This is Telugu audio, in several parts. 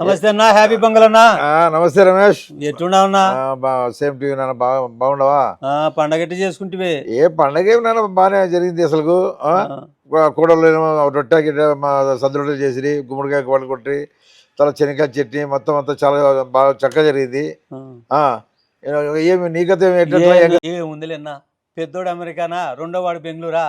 నమస్తే అన్న హ్యాపీ పొంగల్ అన్న నమస్తే రమేష్. ఎట్టున్నా ఉన్నా? ఆ, బా సేమ్ టీవీ నాన్న బాగా బాగుండవా ఆ, పండగ ఎట్టి చేసుకుంటివే? ఏ పండగ నాన్న బాగానే జరిగింది అసలు ఆ, కూడలు ఏమో రొట్టె గిట్టె మా సద్ద రొట్టెలు చేసి గుమ్మడికాయ వాళ్ళు కొట్టి తర్వాత శనగకాయ చట్నీ మొత్తం అంతా చాలా బాగా చక్కగా జరిగింది. ఏమి నీకతో ఏమి ఎట్లా ఏ- ఏ ఉందిలే అన్న. పెద్దోడు అమెరికానా రెండో వాడు బెంగళూరా?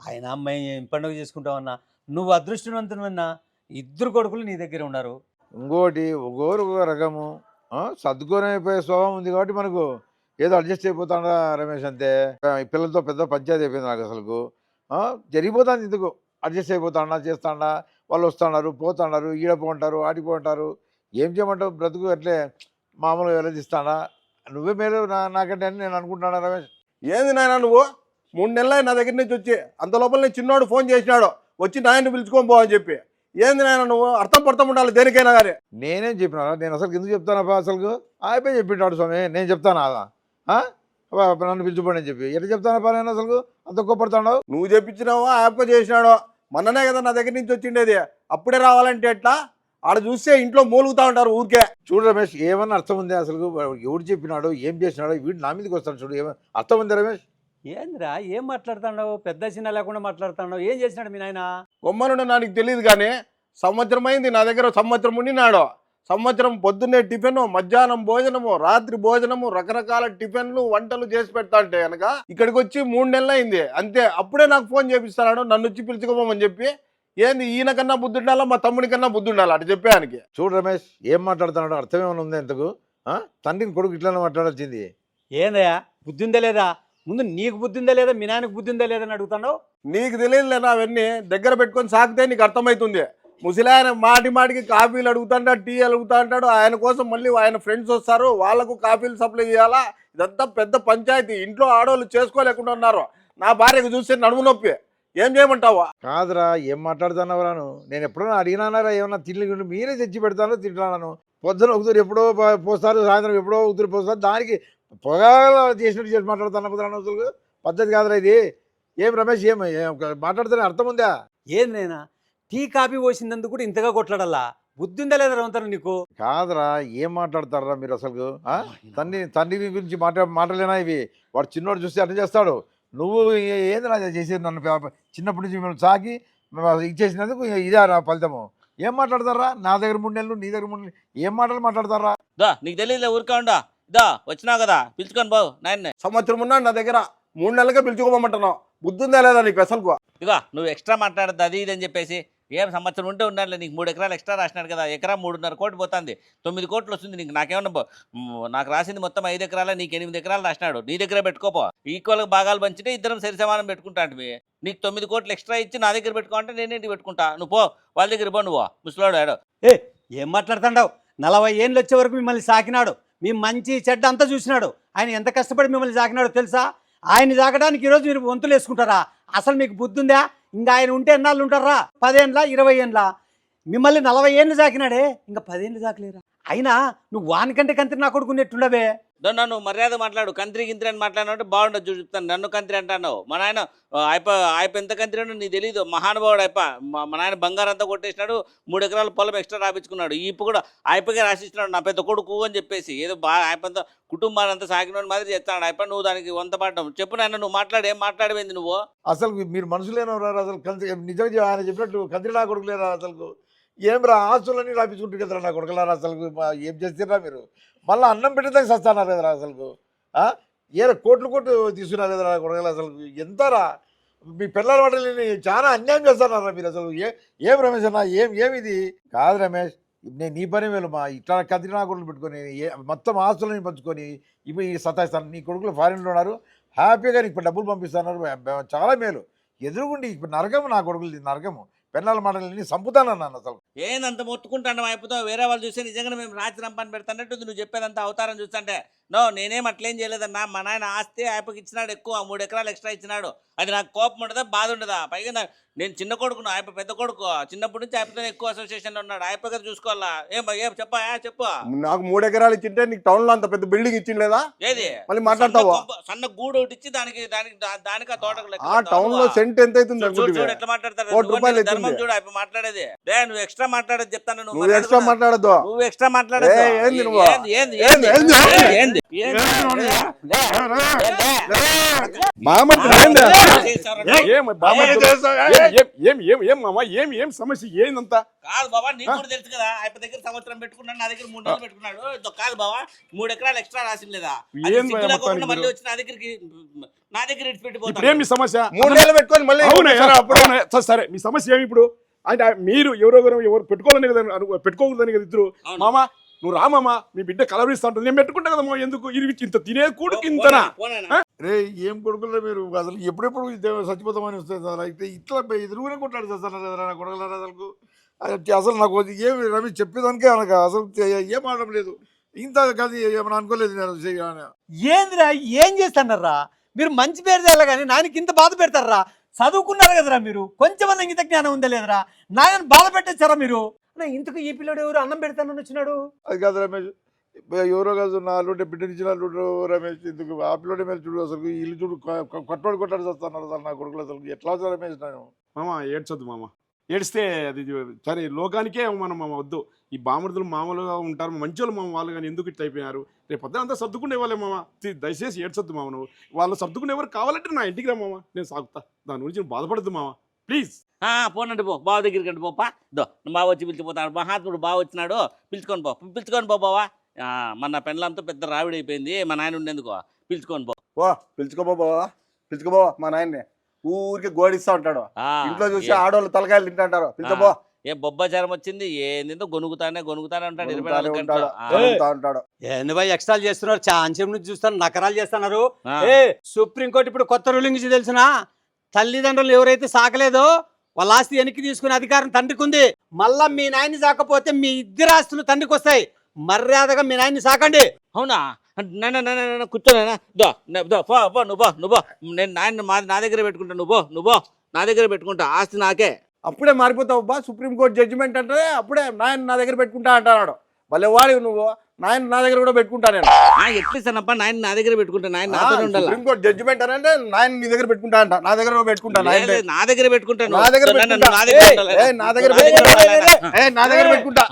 ఆయన అమ్మాయి పండుగ చేసుకుంటావన్నా? నువ్వు అదృష్టవంతున్నా ఇద్దరు కొడుకులు నీ దగ్గర ఉన్నారు. ఇంకోటి ఒక్కోరు ఒక రకము. ఆ, సర్దుకొని అయిపోయే స్వభావం ఉంది కాబట్టి మనకు ఏదో అడ్జస్ట్ అయిపోతాడా రమేష్ అంతే. ఈ పిల్లలతో పెద్ద పంచాయతీ అయిపోయింది నాకు అసలు జరిగిపోతుంది ఎందుకు? అడ్జస్ట్ అయిపోతాడా చేస్తాడా? వాళ్ళు వస్తున్నారు పోతున్నారు ఈడపోంటారు ఆడిపోంటారు ఏం చేయమంటావు? బ్రతుకు అట్లే మామూలుగా వెళ్ళదిస్తాడా నువ్వే మేలు నా నాకంటే అని నేను అనుకుంటున్నాను రమేష్? ఏంది నాయన నువ్వు? మూడు నెలలు నా దగ్గర నుంచి వచ్చి అంత లోపల నేను చిన్నోడు ఫోన్ చేసినాడు. వచ్చి నాయన్ని పిలుచుకొని పో అని చెప్పి. ఏంది నాయన నువ్వు అర్థం పడతాం ఉండాలి దేనికైనా కానీ నేనేం చెప్పినా? నేను అసలు ఎందుకు చెప్తానబ్బా అసలు అయిపోయి చెప్పింటాడు స్వామి నేను చెప్తాను అదా ఆ? అబ్బా, నన్ను పిలుచుకోండి అని చెప్పి. ఎట్లా చెప్తానబ్బా నేను అసలు అంత గొప్పడుతున్నావు నువ్వు చెప్పించినావో? ఆ అప్ప చేసినాడో? మొన్ననే కదా నా దగ్గర నుంచి వచ్చిండేది. అప్పుడే రావాలంటే ఎట్లా? ఆడ చూస్తే ఇంట్లో మూలుగుతా ఉంటారు ఊరికే. చూడు రమేష్ ఏమన్నా అర్థం ఉంది అసలు ఎవడు చెప్పినాడు ఏం చేసినాడు? వీడు నా మీదకి వస్తాడు చూడు ఏమన్నా అర్థం ఉంది రమేష్? ఏందిరా ఏం మాట్లాడుతున్నావు? పెద్ద చిన్న లేకుండా మాట్లాడుతున్నావు? ఏం చేసినాడు మీ నాయన? గొమ్మనుండి నాకు తెలియదు కానీ సంవత్సరం అయింది నా దగ్గర సంవత్సరం ఉండినాడు. సంవత్సరం పొద్దున్నే టిఫిన్ మధ్యాహ్నం భోజనము రాత్రి భోజనము రకరకాల టిఫిన్లు వంటలు చేసి పెడతా అంటే కనుక ఇక్కడికి వచ్చి మూడు నెలలు అయింది అంతే అప్పుడే నాకు ఫోన్ చేపిస్తాడు. నన్ను వచ్చి పిలుచుకోమని చెప్పి ఏంది ఈయన కన్నా బుద్ధి ఉండాలా? మా తమ్ముడి కన్నా బుద్ధి ఉండాలి? అటు చెప్పానికి చూడు రమేష్ ఏం మాట్లాడుతున్నాడు అర్థం ఏమైనా ఉంది ఎంతకు ఆ? తండ్రిని కొడుకు ఇట్లానే మాట్లాడాల్సింది. ఏందయ్యా? బుద్ధి ఉందా లేదా? ముందు నీకు బుద్ధి ఉందా లేదా? మీ నాయనకు బుద్ధి ఉందా లేదా అని అడుగుతున్నావు? నీకు తెలియదులేనా అవన్నీ. దగ్గర పెట్టుకొని సాగితే నీకు అర్థమవుతుంది. ముసలాయన మాటి మాటికి కాఫీలు అడుగుతాంటాడు టీ అడుగుతా అంటాడు ఆయన కోసం మళ్ళీ ఆయన ఫ్రెండ్స్ వస్తారు. వాళ్ళకు కాఫీలు సప్లై చేయాలా? ఇదంతా పెద్ద పంచాయతీ. ఇంట్లో ఆడవాళ్ళు చేసుకోలేకుండా ఉన్నారు. నా భార్యకు చూస్తే నడుము నొప్పి. ఏం చేయమంటావా? కాదురా ఏం మాట్లాడుతున్నావు రాను నేను ఎప్పుడైనా అడిగినానారా ఏమన్నా తిండి మీరే తెచ్చి పెడతాను తింటున్నాను పొద్దున ఒకసారి ఎప్పుడో పోస్తారు సాయంత్రం ఎప్పుడో ఒకసారి పోస్తారు. దానికి పొగా చేసినట్టు చేసి మాట్లాడుతాను కుదరాను అసలు పద్ధతి కాదురా ఇది. ఏం రమేష్ ఏం ఏం మాట్లాడుతున్నా అర్థం ఉందా? ఏంది నేనా టీ కాఫీ పోసిందందుకు కూడా ఇంతగా కొట్లాడాలా? బుద్ధి ఉందా లేదా రవంతరం నీకు? కాదురా ఏం మాట్లాడతారా మీరు అసలు ఆ? తండ్రి తండ్రి గురించి మాట్లా మాటలేనా ఇవి? వాడు చిన్నోడు చూస్తే అట్లా చేస్తాడు. నువ్వు ఏ- ఏంది నా చేసేది నన్ను పే- చిన్నప్పటి నుంచి మేము సాకి మేము ఇచ్చేసినందుకు ఇదే నా ఫలితము. ఏం మాట్లాడతారా? నా దగ్గర మూడు నెలలు నీ దగ్గర మూడు నెలలు ఏం మాటలు మాట్లాడతారా? దా నీకు తెలియదులే ఊరికే ఉండా. దా వచ్చినావు కదా పిలుచుకొని బావు నాయన్నే. సంవత్సరం ఉన్నాడు నా దగ్గర మూడు నెలలుగా పిలుచుకోమంటున్నావు బుద్ధి ఉందా లేదా నీకు అసలు ఇగో నువ్వు ఎక్స్ట్రా మాట్లాడద్దు అది ఇది అని చెప్పేసి ఏం సంవత్సరం ఉంటే ఉండాలి నీకు మూడు ఎకరాలు ఎక్స్ట్రా రాసినాడు కదా ఎకరా మూడున్నర కోట్లు పోతుంది. తొమ్మిది కోట్లు వస్తుంది నీకు నాకేమన్నా నాకు రాసింది మొత్తం ఐదు ఎకరాల నీకు ఎనిమిది ఎకరాలు రాసినాడు. నీ దగ్గర పెట్టుకోపో ఈక్వల్గా భాగాలు పంచితే ఇద్దరం సరి సమానం పెట్టుకుంటా మీ నీకు తొమ్మిది కోట్లు ఎక్స్ట్రా ఇచ్చి నా దగ్గర పెట్టుకోమంటే నేనేంటి పెట్టుకుంటా? నువ్వు పో వాళ్ళ దగ్గర పో నువ్వు ముసలాడు ఆడు. ఏ ఏం మాట్లాడుతున్నావు నలభై ఏళ్ళు వచ్చే వరకు మిమ్మల్ని సాకినాడు. మీ మంచి చెడ్డ అంతా చూసినాడు. ఆయన ఎంత కష్టపడి మిమ్మల్ని సాకినాడో తెలుసా? ఆయన సాకడానికి ఈరోజు మీరు వంతులు వేసుకుంటారా అసలు మీకు బుద్ధి ఉందా? ఇంకా ఆయన ఉంటే ఎన్నాళ్ళు ఉంటారా పదేండ్ల? ఇరవై ఏండ్ల? మిమ్మల్ని నలభై ఏళ్ళు సాకినాడే ఇంకా పదేళ్ళు సాకలేరా అయినా నువ్వు వానికంటే కంతి నా కొడుకున్నట్టుండవే దో నన్ను మర్యాద మాట్లాడు. కంత్రి గింత్రి అని మాట్లాడినట్టు బాగుండదు చూడు చెప్తాను. నన్ను కంత్రి అంటాను మా నాయన అయిప అయిప ఎంత కంత్రి అంటే నీకు తెలియదు మహానుభావుడు అయిప మా నాయన బంగారం అంతా కొట్టేసినాడు మూడు ఎకరాల పొలం ఎక్స్ట్రా రాపించుకున్నాడు. ఈ ఇప్పుడు కూడా అయిపగా రాసిస్తున్నాడు. నా పెద్ద కొడుకు అని చెప్పేసి ఏదో బాగా అయిపోంత కుటుంబాన్ని అంతా సాగిన మాదిరి చేస్తాడు. అయిపో నువ్వు దానికి వంత పడడం. చెప్పు నాయన నువ్వు మాట్లాడు ఏం మాట్లాడేది నువ్వు? అసలు మీరు మనుషులేనవరా అసలు కంత్రి? నిజంగా ఆయన చెప్పినట్టు కంత్రి నా కొడుకులేరా అసలు ఏం రా ఆస్తులన్నీ రాపించుకుంటారు కదరా నా కొడుకులారా అసలు ఏం చేస్తారా మీరు? మళ్ళీ అన్నం పెట్టేదానికి సస్తాన్నారు కదరా అసలు ఏ కోట్లు కోట్లు తీసుకున్నారు కదరా నా కొడుకులు అసలు ఎంతరా? మీ పిల్లల వాటిని చాలా అన్యాయం చేస్తున్నారా మీరు అసలు? ఏ ఏం రమేష్ అన్న ఏం ఏమిది? కాదు రమేష్ నేను నీ పని వేలు మా ఇట్లా కత్తి కొడుకులు పెట్టుకొని ఏ మొత్తం ఆస్తులని పంచుకొని ఇప్పుడు ఈ సతాయిస్తాను. నీ కొడుకులు ఫారిన్లో ఉన్నారు. హ్యాపీగా నీకు ఇప్పుడు డబ్బులు పంపిస్తున్నారు. చాలా మేలు. ఎదురుగుండి ఇప్పుడు నరకము నా కొడుకులు నరకము. పెన్నాల మాటలని చంపుతానన్నాను అసలు. ఏందంత మొత్తుకుంటాను అయిపోతావు వేరే వాళ్ళు చూస్తే నిజంగా మేము రాత్రి రంపాన్ని పెడతానట్టు నువ్వు చెప్పేదంతా అవతారం చూస్తుంటే నో నేనేం అట్లేం చేయలేదన్నా. మా నాయన ఆస్తి ఆయపకి ఇచ్చినాడు ఎక్కువ మూడు ఎకరాలు ఎక్స్ట్రా ఇచ్చినాడు. అది నాకు కోపం ఉండదా బాధ ఉండదా? పైగా నేను చిన్న కొడుకును ఆయప పెద్ద కొడుకు. చిన్నప్పటి నుంచి ఆయపతో ఎక్కువ అసోసియేషన్ ఉన్నాడు. ఆయప కదా చూసుకోవాలా? ఏం ఏం చెప్పా చెప్పు. నాకు మూడు ఎకరాలు ఇచ్చింటే నీకు టౌన్లో అంత పెద్ద బిల్డింగ్ ఇచ్చిండలేదా ఏది? మళ్ళీ మాట్లాడతావా? సన్న గూడు ఒకటి ఇచ్చి దానికి దానికి దానికి ఆ తోటకు ఆ? టౌన్లో సెంట్ ఎంత అవుతుంది చూడు, ఎట్లా మాట్లాడతారు. ధర్మం. చూడు ఆయన మాట్లాడేది. రే నువ్వు ఎక్స్ట్రా మాట్లాడేది చెప్తాను నువ్వు ఎక్స్ట్రా. మాట్లాడద్దు నువ్వు ఎక్స్ట్రా మాట్లాడదు ఏయ్, ఏంది? ఏంది? ఏంది? ఏం? ఏం సమస్య? ఏందంతా? కాదు బాబా నీకు కూడా తెలుసు కదా ఆయన దగ్గర సంవత్సరం పెట్టుకున్నాడు నా దగ్గర మూడు నెలలు పెట్టుకున్నాడు. ఇదో కాదు బాబా మూడు ఎకరాలు ఎక్స్ట్రా రాసింది లేదా? మళ్ళీ? వచ్చి నా దగ్గరికి నా దగ్గర ఏం మీ సమస్య? మూడు నెలలు పెట్టుకొని మళ్ళీ అప్పుడు? సరే మీ సమస్య ఏమి ఇప్పుడు? అంటే మీరు ఎవరెవరు ఎవరు పెట్టుకోవాలని కదా అను- పెట్టుకోకూడదని కదా ఇద్దరు. మామ నువ్వు రా మామ మీ బిడ్డ కలవరిస్తా ఉంటుంది నేను పెట్టుకుంటా కదా మామ ఎందుకు? ఇది ఇంత తినే కూడుకు ఇంతనా? రే ఏం కొడుకులరా మీరు? అసలు ఎప్పుడెప్పుడు చచ్చిపోతామని వస్తుంది సార్? అయితే ఇట్లా ఎదురుగునే కొట్లాడు సార్ నా కొడగలరా అసలు అసలు నాకు ఏమి రవి చెప్పేదానికే అనక అసలు ఏం ఆడడం లేదు. ఇంత కాదు ఏమైనా అనుకోలేదు నేను. ఏందిరా ఏం చేస్తున్నారా మీరు మంచి పేరు తేలా కానీ నాయనకి ఇంత బాధ పెడతారా? చదువుకున్నారు కదరా మీరు? కొంచెం ఇంత జ్ఞానం ఉందా లేదురా? నాయన బాధ పెట్టచ్చారా మీరు? అన్నా, ఇంతకు ఈ పిల్లడు ఎవరు అన్నం పెడతానని వచ్చినాడు? అది కాదు రమేష్. ఎవరో కాదు నా అల్లుంటే బిడ్డనిచ్చిన అల్లుడు రమేష్ ఎందుకు ఆ పిల్లడి మీద చూడు అసలు ఇల్లు చూడు కొట్టబడి కొట్టాడు వస్తున్నారు అసలు నా కొడుకులు అసలు. ఎట్లా వస్తారు రమేష్ నేను మామ ఏడ్చొద్దు మామ. ఏడిస్తే అది సరే లోకానికే మనం మామ వద్దు. ఈ బామర్దులు మామూలుగా ఉంటారు మంచి వాళ్ళు మామ వాళ్ళు కానీ ఎందుకు ఇట్లా అయిపోయినారు? రేపు పొద్దున అంతా సర్దుకునే వాళ్ళే మామ. దయచేసి ఏడ్చొద్దు మామ నువ్వు. వాళ్ళు సర్దుకునే ఎవరు కావాలంటే నా ఇంటికి రా మామ. నేను సాగుతా. దాని గురించి నువ్వు బాధపడద్దు మామ. ప్లీజ్. పోనండి పో బావ దగ్గరికి అండి పోపా. దో బావ వచ్చి పిలిచిపోతాడు. మహాత్ముడు బావ వచ్చినాడు. పిలుచుకొని పో పిలుచుకొని పో బావా. ఆ, మన పెండ్లంతో పెద్ద రావిడి అయిపోయింది. మా నాయన ఉండేందుకు? పిలుచుకొని పో. ఓ పిలుచుకోబోవా పిలుచుకోబోవా మా నాయన్ని. ఊరికి గోడిస్తా ఉంటాడు. ఆ, ఇంట్లో చూసి ఏ- ఆడవాళ్ళు తలకాయలు తింటాంటారు పిలుచుకోబో ఏ బొబ్బచారం వచ్చింది? ఏందో గొనుగుతానే గొనుగుతానే ఉంటాడు. ఇరవై ఉంటాడు. నాలుగు గంటలు ఏంది ఎక్స్ట్రాలు చేస్తున్నారు. చాంచం నుంచి చూస్తారు నకరాలు చేస్తున్నారు. సుప్రీంకోర్టు ఇప్పుడు కొత్త రూలింగ్ తెలిసిన తల్లిదండ్రులు ఎవరైతే సాకలేదో వాళ్ళ ఆస్తి వెనక్కి తీసుకునే అధికారం తండ్రికి ఉంది మళ్ళా మీ నాయన్ని సాకపోతే మీ ఇద్దరు ఆస్తులు తండ్రికి వస్తాయి మర్యాదగా మీ నాయన్ని సాకండి. అవునా? నాన్న నాన్న నాన్న కూర్చోనేనా దో నే- దో పో పో నువ్వు పో నువ్వు నేను నాయన మా నా దగ్గర పెట్టుకుంటా నువ్వు నువ్వు నా దగ్గర పెట్టుకుంటా ఆస్తి నాకే. అప్పుడే మారిపోతావు బా సుప్రీంకోర్టు జడ్జిమెంట్ అంటే అప్పుడే నాయన నా దగ్గర పెట్టుకుంటా అంటున్నాడు భలే వాడివి నువ్వు. నాయన నా దగ్గర కూడా పెట్టుకుంటా నేను. ఆ, ఎట్లా ఇస్తానప్ప నాయన నా దగ్గర పెట్టుకుంటా. నాయన నాతో ఉండాలి? సుప్రీంకోర్టు జడ్జిమెంట్ అని అంటే నాయన నీ దగ్గర పెట్టుకుంటా అంట. నా దగ్గర పెట్టుకుంటా నాయన. నా దగ్గర పెట్టుకుంటాను నా దగ్గర నాన్న, పెట్టుకుంటా. నా దగ్గర నా దగ్గర నా దగ్గర పెట్టుకుంటా. ఉండాలి. ఏయ్, నా దగ్గర పెట్టుకుంటా.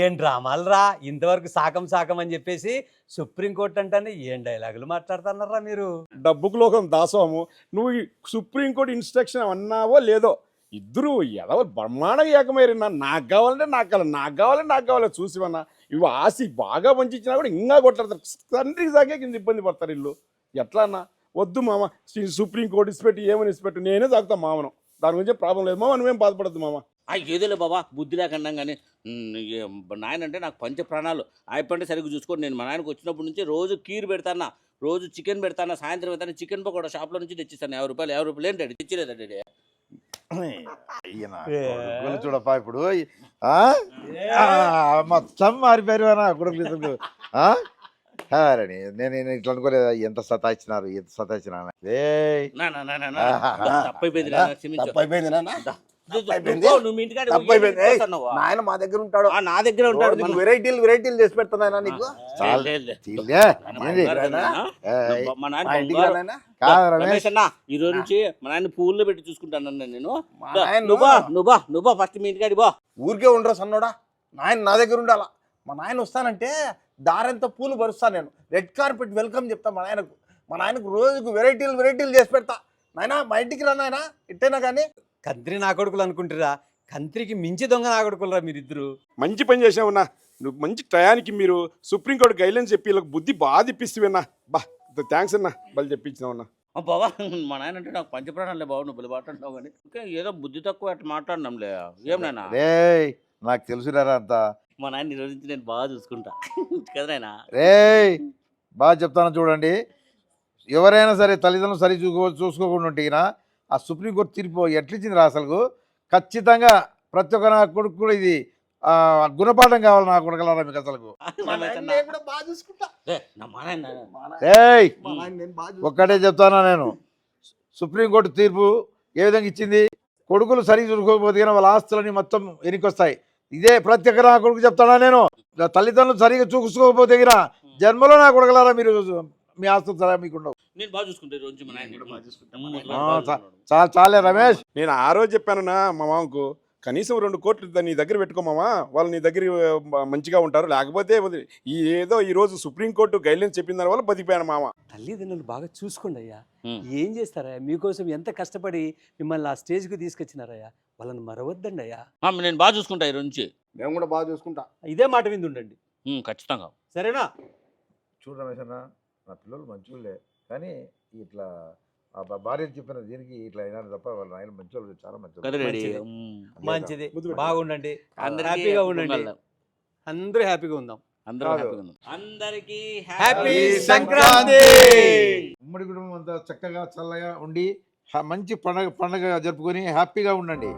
ఏం డ్రామాలరా? ఇంతవరకు సాకం సాకం అని చెప్పేసి సుప్రీంకోర్టు అంటేనే ఏం డైలాగులు మాట్లాడుతున్నారా మీరు? డబ్బుకు లోకం దాసోము నువ్వు సుప్రీంకోర్టు ఇన్స్ట్రక్షన్ అన్నావో లేదో ఇద్దరు ఎదవ బ్రహ్మాండంగా ఏకమైనా నాకు కావాలంటే నాకు కావాలి నాకు కావాలంటే నాకు కావాలి చూసివన్నా. ఇవి ఆసి బాగా పంచిచ్చినా కూడా ఇంకా కొట్లాడతారు. తండ్రికి సాగే కింద ఇబ్బంది పడతారు ఇల్లు ఎట్లా అన్న? వద్దు మామ శ్రీ- సుప్రీంకోర్టు ఇసిపెట్టి ఏమని ఇసిపెట్టు నేనే తాగుతాను మామను. దాని గురించి ప్రాబ్లం లేదు మామ నువ్వేం బాధపడద్దు మామ. ఆ ఏదేలే బాబా బుద్ధి లేకుండా కానీ నాయన అంటే నాకు పంచ ప్రాణాలు. అయిపోయింటే సరిగ్గా చూసుకోండి నేను మా నాయనకు వచ్చినప్పటి నుంచి రోజు కీరు పెడతానా రోజు చికెన్ పెడతానా సాయంత్రం పెడతాను చికెన్ పకోడా షాప్లో నుంచి తెచ్చిస్తాను. యాభై రూపాయలు యాభై రూపాయలు ఏంటి తెచ్చిలేదండి కొడుకులు చూడప్పా ఇప్పుడు. మొత్తం మారిపోయారు నా కొడుకులు హారని నేను నేను ఇట్లా అనుకోలేదు? ఎంత సతాయిచ్చినారు? ఎంత సతాయించినా ఏయ్ నా నా నా నా నా. తప్పైపోయింది నాన్న, క్షమించు. తప్పైపోయింది నువ్వు మీ దగ్గర ఉంటాడు. నా దగ్గర ఉంటాడు వెరైటీలు వెరైటీలు చేసి పెడతాను నీకు. ఈ రోజు నుంచి మా నాయన పువ్వుల్లో పెట్టి చూసుకుంటాను నేను. నువ్వా నువ్వా నువ్వా ఫస్ట్ మీ ఇంటికాడి బా. ఊరికే ఉండరా సన్నోడా? నాయన నా దగ్గర ఉండాలా? మా నాయన వస్తానంటే దారంతో పూలు పరుస్తాను నేను. రెడ్ కార్పెట్ వెల్కమ్ చెప్తా మా నాయనకు. మా నాయనకు రోజుకు వెరైటీలు వెరైటీలు చేసి పెడతా. నాయనా మా ఇంటికి రా నాయనా. ఇట్టేనా కానీ కంత్రి నా కొడుకులు అనుకుంటారా కంత్రికి మించి దొంగ నా కొడుకులరా మీరిద్దరు? మంచి పని చేసావన్నా నువ్వు మంచి టయానికి మీరు సుప్రీంకోర్టు గైడ్లైన్స్ చెప్పి వీళ్ళకి బుద్ధి బాగా తెప్పిస్తువన్నా బా థ్యాంక్స్ అన్న. బలి తెప్పించినావన్నా ఆ బావా మా నాయన అంటే నాకు పంచప్రాణాలే బావ నువ్వు పిలబాటున్నావు కానీ ఇంకా ఏదో బుద్ధి తక్కువ అట్లా మాట్లాడినాంలే. ఏం నాయనా? రేయ్ నాకు తెలుసులేరా అంతా. మా నాయన ఈ రోజు నుంచి నేను బాగా చూసుకుంటా. కదా నాయనా? రేయ్ బాగా చెప్తాను చూడండి. ఎవరైనా సరే తల్లిదండ్రులు సరి చూసుకో చూసుకోకుండా ఉంటే ఈయన ఆ సుప్రీంకోర్టు తీర్పు ఎట్లిచ్చింది రా అసలు ఖచ్చితంగా ప్రతి ఒక్క నా కొడుకు కూడా ఇది ఆ, గుణపాఠం కావాలి నా కొడకలారా మీకు అసలు ఒక్కటే చెప్తానా నేను? సుప్రీంకోర్టు తీర్పు ఏ విధంగా ఇచ్చింది? కొడుకులు సరిగ్గా చూసుకోకపోతే వాళ్ళ ఆస్తులని మొత్తం ఎనికొస్తాయి. ఇదే ప్రతి ఒక్క నా కొడుకు చెప్తానా నేను? తల్లిదండ్రులు సరిగ్గా చూసుకోకపోతే జన్మలో నా కొడకలారా మీరు మీ ఆస్తులు సరే మీకు ఉండవు నేను బాగా చూసుకుంటా ఈ రోజు. చాలా చాలే రమేష్. నేను ఆ రోజు చెప్పానన్నా మా మామకు కనీసం రెండు కోట్లు నీ దగ్గర పెట్టుకో మామ. వాళ్ళు నీ దగ్గర మంచిగా ఉంటారు. లేకపోతే. ఈ ఏదో ఈ రోజు సుప్రీంకోర్టు గైడ్లైన్స్ చెప్పిన దాని వల్ల బతికిపోయాను మామ. తల్లిదండ్రులు బాగా చూసుకోండి అయ్యా. ఏం చేస్తారా మీకోసం ఎంత కష్టపడి మిమ్మల్ని ఆ స్టేజ్కి తీసుకొచ్చినారయ్యా? వాళ్ళని మరవద్దండి అయ్యా. నేను బాగా చూసుకుంటా ఈ రోజు నుంచి. నేను కూడా బాగా చూసుకుంటా. ఇదే మాట విందు ఉండండి ఖచ్చితంగా. సరేనా? చూడు రమేష్ అన్న నా పిల్లలు మంచోళ్ళే. కానీ ఇట్లా భార్య చెప్పిన దీనికి ఇట్లా అయినా తప్ప వాళ్ళ ఆయన మంచోళ్ళు చాలా మంచోళ్ళు. కదా రెడీ మంచిది. బాగుండండి. అందరికీ హ్యాపీగా ఉండండి. అందరూ హ్యాపీగా ఉందాం. అందరికీ హ్యాపీ సంక్రాంతి! ఉమ్మడి కుటుంబం అంతా చక్కగా చల్లగా ఉండి మంచి పండగ పండగ జరుపుకొని హ్యాపీగా ఉండండి.